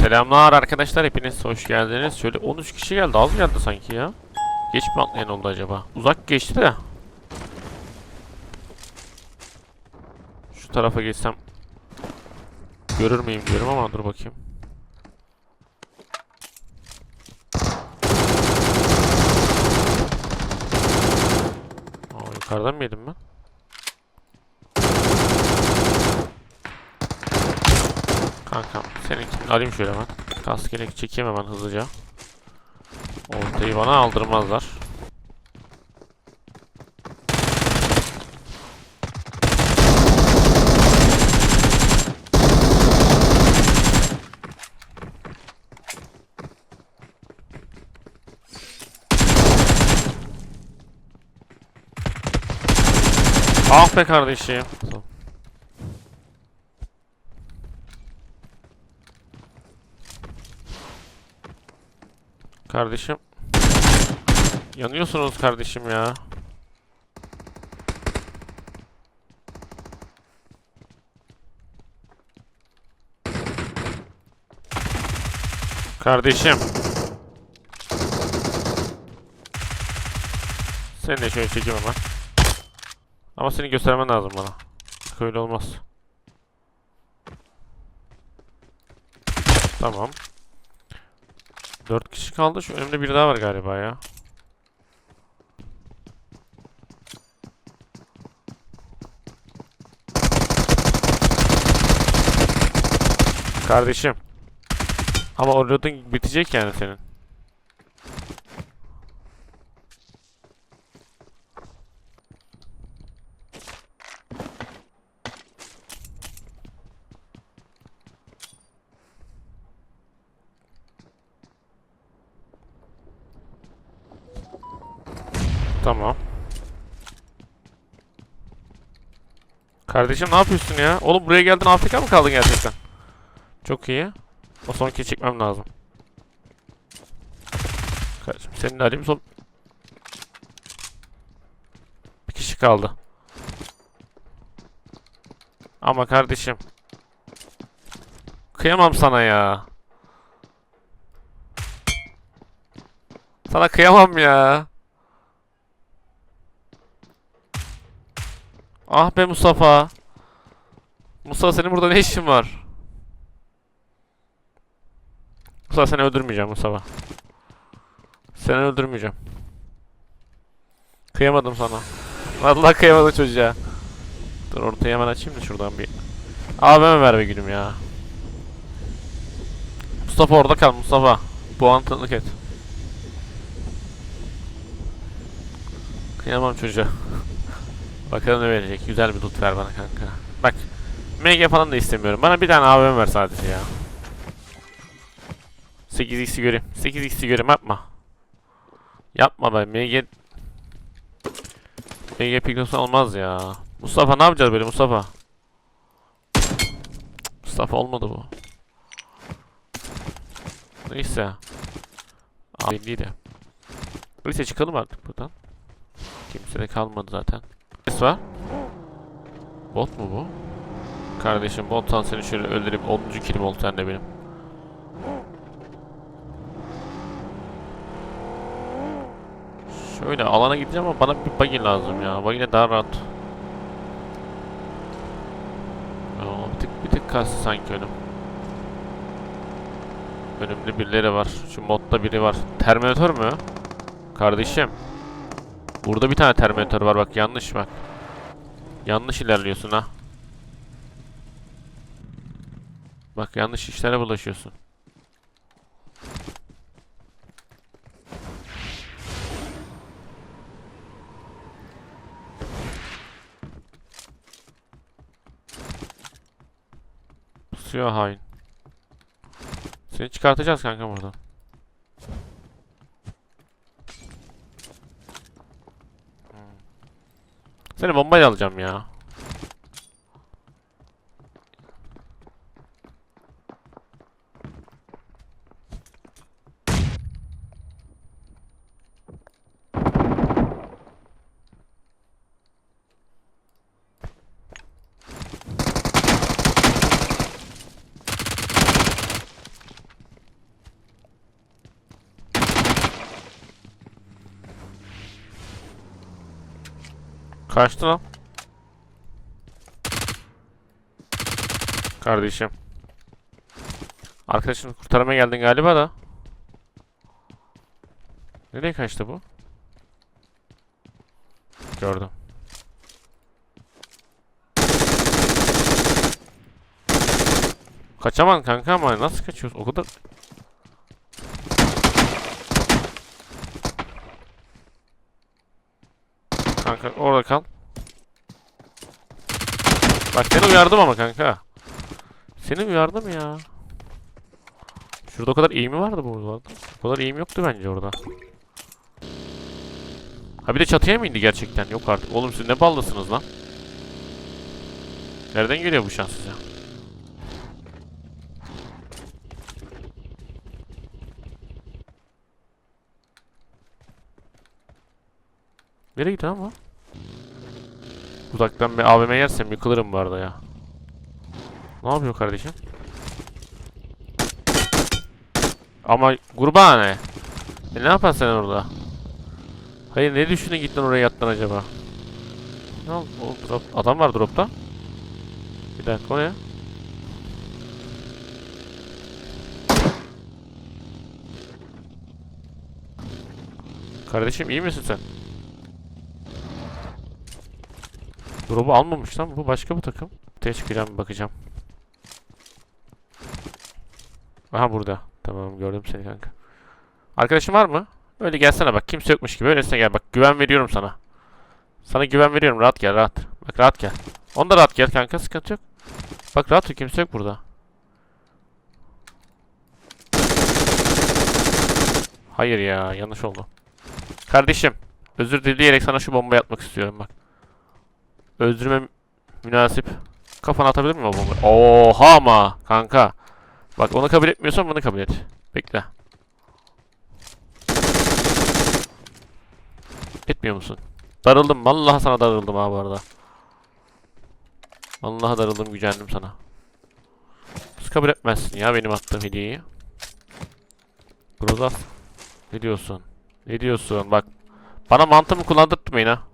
Selamlar arkadaşlar hepiniz hoş geldiniz. Şöyle 13 kişi geldi az geldi sanki ya. Geç mi atlayan oldu acaba? Uzak geçti de. Şu tarafa geçsem görür müyüm diyorum ama dur bakayım. Aa, yukarıdan mı yedim ben? Kankam seninkini alayım şöyle ben. Kaskeni çekeyim hemen hızlıca. Ortayı bana aldırmazlar. Ah be kardeşim. Kardeşim. Yanıyorsunuz kardeşim ya. Kardeşim. Seni de şöyle çekeyim hemen. Ama seni göstermen lazım bana. Bak Öyle olmaz. Tamam. Dört kişi kaldı. Şu önümde biri daha var galiba ya. Kardeşim. Ama o bitecek yani senin. Tamam. Kardeşim ne yapıyorsun ya? Oğlum buraya geldin Afrika mı kaldın gerçekten? Çok iyi. O sonki çekmem lazım. Kardeşim senin alayım son... Bir kişi kaldı. Ama kardeşim. Kıyamam sana ya. Sana kıyamam ya. Ah be Mustafa. Mustafa senin burada ne işin var? Mustafa seni öldürmeyeceğim Mustafa. Seni öldürmeyeceğim. Kıyamadım sana. Vallahi kıyamadım çocuğa. Dur ortaya hemen açayım da şuradan bir. Abime ver be gülüm ya. Mustafa orada kal Mustafa. Bu an tanık et. Kıyamam çocuğa. Bakalım ne verecek. Güzel bir loot ver bana kanka. Bak. MG falan da istemiyorum. Bana bir tane AVM ver sadece ya. 8x'i göreyim. 8x'i göreyim yapma. Yapma be MG MG Pignos'un olmaz ya. Mustafa ne yapacağız böyle Mustafa? Mustafa olmadı bu. Neyse. Abi de. Neyse çıkalım artık buradan. Kimse de kalmadı zaten. Var. Bot mu bu? Kardeşim bottan seni şöyle öldüreyim. 10. kilim oldu sen benim. Şöyle alana gideceğim ama bana bir buggy lazım ya. Buggy daha rahat. Aa, bir tık bir tık kastı sanki önüm. Önümde birileri var. Şu modda biri var. Terminator mu? Kardeşim. Burada bir tane Terminator var bak yanlış bak. Yanlış ilerliyorsun ha. Bak yanlış işlere bulaşıyorsun. Pusuyor hain. Seni çıkartacağız kanka buradan. Seni bombayla alacağım ya. Kaçtı lan. Kardeşim. Arkadaşını kurtarmaya geldin galiba da. Nereye kaçtı bu? Gördüm. Kaçaman kanka ama nasıl kaçıyorsun? O kadar... Kanka orada kal. Bak seni uyardım ama kanka. Seni uyardım ya. Şurada o kadar iyi mi vardı bu arada? O kadar iyi mi yoktu bence orada. Ha bir de çatıya mı indi gerçekten? Yok artık. Oğlum siz ne ballısınız lan? Nereden geliyor bu şans size? Nereye gitti ama? Uzaktan bir AVM yersem yıkılırım bu arada ya. Ne yapıyor kardeşim? Ama gurbane. E ne yaparsın sen orada? Hayır ne düşündün gittin oraya yattın acaba? Ne oldu? Drop. Adam var dropta. Bir dakika o ne? Kardeşim iyi misin sen? Drop'u almamış lan bu başka bir takım. Ortaya çıkacağım bakacağım. Aha burada. Tamam gördüm seni kanka. Arkadaşın var mı? Öyle gelsene bak kimse yokmuş gibi öylesine gel bak güven veriyorum sana. Sana güven veriyorum rahat gel rahat. Bak rahat gel. Onda rahat gel kanka sıkıntı yok. Bak rahat ol kimse yok burada. Hayır ya yanlış oldu. Kardeşim özür dileyerek sana şu bombayı atmak istiyorum bak. Özrüme münasip. Kafana atabilir miyim o bombayı? Oha ama kanka. Bak onu kabul etmiyorsan bunu kabul et. Bekle. Etmiyor musun? Darıldım. Vallahi sana darıldım ha bu arada. Vallahi darıldım gücendim sana. Nasıl kabul etmezsin ya benim attığım hediyeyi? Grozas. Ne diyorsun? Ne diyorsun? Bak. Bana mantığımı kullandırtmayın ha.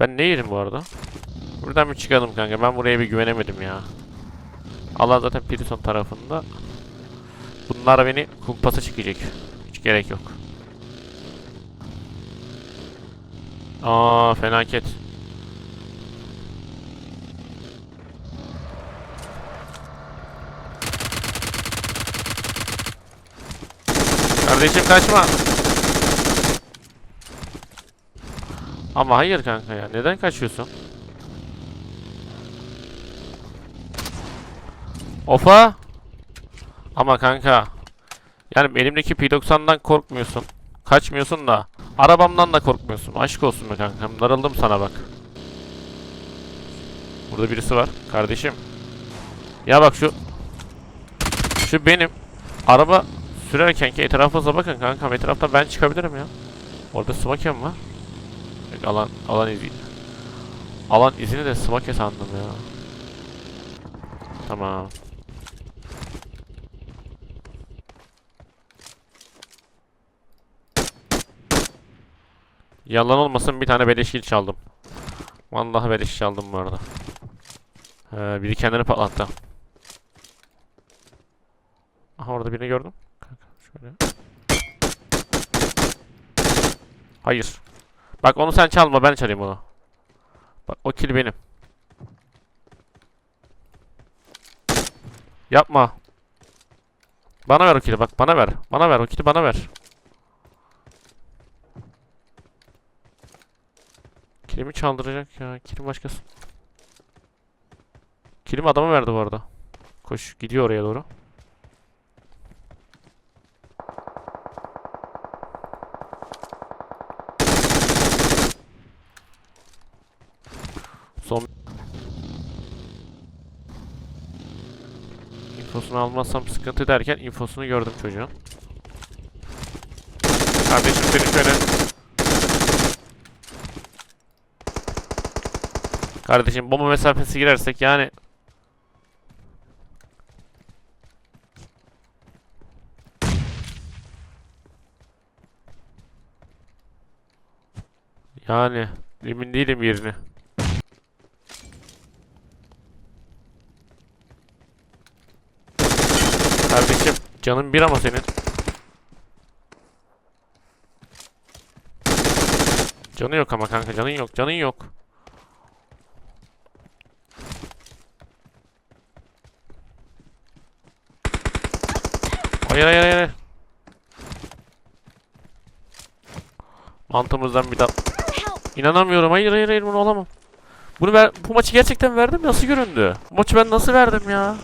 Ben ne yerim bu arada? Buradan bir çıkalım kanka. Ben buraya bir güvenemedim ya. Allah zaten Prison tarafında. Bunlar beni kumpasa çıkacak. Hiç gerek yok. Aa felaket. Kardeşim kaçma. Ama hayır kanka ya. Neden kaçıyorsun? Ofa. Ama kanka. Yani elimdeki P90'dan korkmuyorsun. Kaçmıyorsun da. Arabamdan da korkmuyorsun. Aşk olsun be kankam. Darıldım sana bak. Burada birisi var. Kardeşim. Ya bak şu. Şu benim. Araba sürerken ki etrafınıza bakın kankam. Etrafta ben çıkabilirim ya. Orada smokem var. Alan, alan izi. Alan izini de smoke sandım ya. Tamam. Yalan olmasın bir tane beleşkil çaldım. Vallahi beleş çaldım bu arada. Ee, biri kendini patlattı. Aha orada birini gördüm. Şöyle. Hayır. Bak onu sen çalma ben çalayım onu. Bak o kill benim. Yapma. Bana ver o kill'i bak bana ver. Bana ver o kill'i bana ver. Kilimi çaldıracak ya. Kilim başkası. Kilim adama verdi bu arada. Koş gidiyor oraya doğru. İnfosunu almazsam sıkıntı derken infosunu gördüm çocuğun. Kardeşim seni şöyle Kardeşim bomba mesafesi girersek yani Yani emin değilim yerini. Canın bir ama senin. Canı yok ama kanka canın yok canın yok. Hayır hayır. hayır. Mantımızdan bir daha. İnanamıyorum. Hayır hayır hayır bunu olamam. Bunu ver, bu maçı gerçekten verdim. Nasıl göründü? Bu maçı ben nasıl verdim ya?